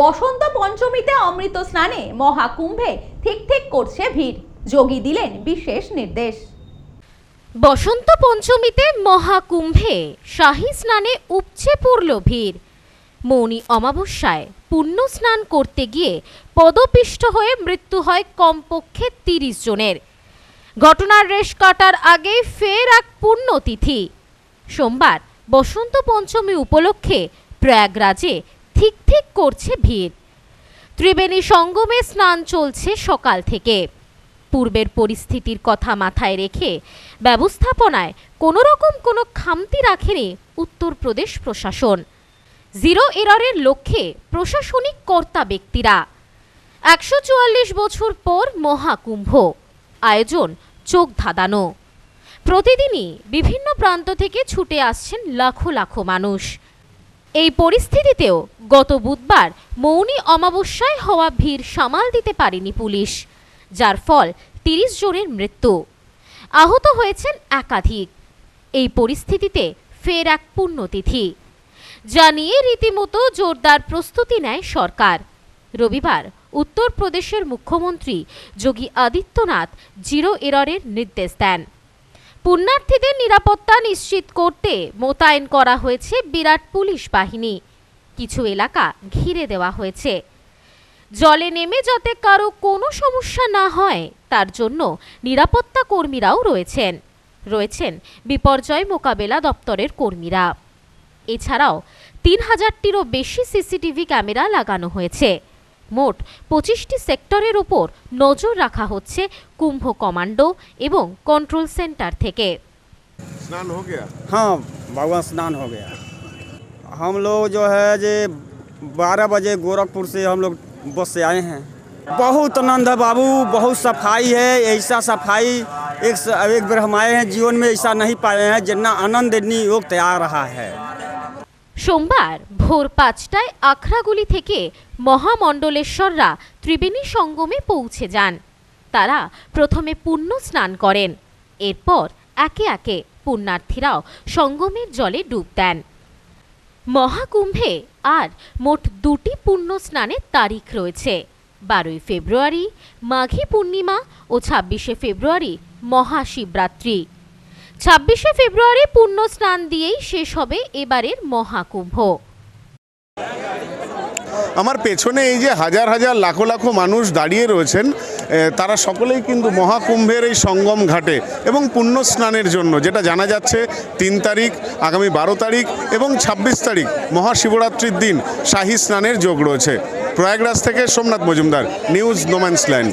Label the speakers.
Speaker 1: বসন্ত পঞ্চমীতে অমৃত স্নানে মহাকুম্ভে ঠিক ঠিক করছে ভিড়। যোগী দিলেন বিশেষ নির্দেশ।
Speaker 2: বসন্ত পঞ্চমীতে মহাকুম্ভে শাহী স্নানে উপচে পড়ল ভিড়। মৌনী অমাবস্যায় পুণ্য স্নান করতে গিয়ে পদপিষ্ট হয়ে মৃত্যু হয় কমপক্ষে তিরিশ জনের। ঘটনার রেশ কাটার আগে ফের এক পুণ্যতিথি। সোমবার বসন্ত পঞ্চমী উপলক্ষে প্রয়াগরাজে ঠিক ঠিক করছে ভিড়। ত্রিবেণী সঙ্গমে স্নান চলছে সকাল থেকে। পূর্বের পরিস্থিতির কথা মাথায় রেখে ব্যবস্থাপনায় কোনো রকম কোনো খামতি রাখেনি উত্তরপ্রদেশ প্রশাসন। জিরো এররের লক্ষ্যে প্রশাসনিক কর্তা ব্যক্তিরা। একশো চুয়াল্লিশ বছর পর মহাকুম্ভ। আয়োজন চোখ ধাঁধানো। প্রতিদিনই বিভিন্ন প্রান্ত থেকে ছুটে আসছেন লাখো লাখো মানুষ। এই পরিস্থিতিতেও গত বুধবার মৌনী অমাবস্যায় হওয়া ভিড় সামাল দিতে পারেনি পুলিশ, যার ফল তিরিশ জনের মৃত্যু। আহত হয়েছেন একাধিক। এই পরিস্থিতিতে ফের এক পুণ্যতিথি যা নিয়ে রীতিমতো জোরদার প্রস্তুতি নেয় সরকার। রবিবার উত্তরপ্রদেশের মুখ্যমন্ত্রী যোগী আদিত্যনাথ জিরো এররের নির্দেশ দেন। পুণ্যার্থীদের নিরাপত্তা নিশ্চিত করতে মোতায়েন করা হয়েছে বিরাট পুলিশ বাহিনী। কিছু এলাকা ঘিরে দেওয়া হয়েছে। জলে নেমে যাতে কারও কোনো সমস্যা না হয়, তার জন্য নিরাপত্তা কর্মীরাও রয়েছেন। রয়েছেন বিপর্যয় মোকাবেলা দপ্তরের কর্মীরা। এছাড়াও তিন হাজারটিরও বেশি সিসিটিভি ক্যামেরা লাগানো হয়েছে। মোট পঁচিশটি সেক্টরের ওপর নজর রাখা হচ্ছে কুম্ভ কমান্ডো এবং কন্ট্রোল সেন্টার থেকে
Speaker 3: स्नान हो गया
Speaker 4: हाँ भगवान स्नान हो गया हम लोग जो है जे बारह बजे गोरखपुर से हम लोग बस से आए हैं बहुत आनंद है बाबू बहुत सफाई है ऐसा सफाई एक स- एक बार हम आए हैं जीवन में ऐसा नहीं पाए हैं जितना आनंद नियुक्त आ रहा है
Speaker 2: সোমবার ভোর পাঁচটায় আখড়াগুলি থেকে মহামণ্ডলেশ্বররা ত্রিবেণী সঙ্গমে পৌঁছে যান। তারা প্রথমে পুণ্য স্নান করেন। এরপর একে একে পুণ্যার্থীরাও সঙ্গমের জলে ডুব দেন। মহাকুম্ভে আর মোট দুটি পুণ্য স্নানের তারিখ রয়েছে। বারোই ফেব্রুয়ারি মাঘী পূর্ণিমা ও ছাব্বিশে ফেব্রুয়ারি মহাশিবরাত্রি। ছাব্বিশে ফেব্রুয়ারি পূর্ণ স্নান দিয়েই শেষ হবে এবারের মহাকুম্ভ।
Speaker 3: আমার পেছনে এই যে হাজার হাজার লাখো লাখো মানুষ দাঁড়িয়ে রয়েছেন তারা সকলেই কিন্তু মহাকুম্ভের এই সঙ্গম ঘাটে এবং পুণ্য স্নানের জন্য, যেটা জানা যাচ্ছে তিন তারিখ, আগামী বারো তারিখ এবং ২৬ তারিখ, মহাশিবরাত্রির দিন শাহী স্নানের যোগ রয়েছে। প্রয়াগরাজ থেকে Somnath Majumdar, news
Speaker 5: no man's land.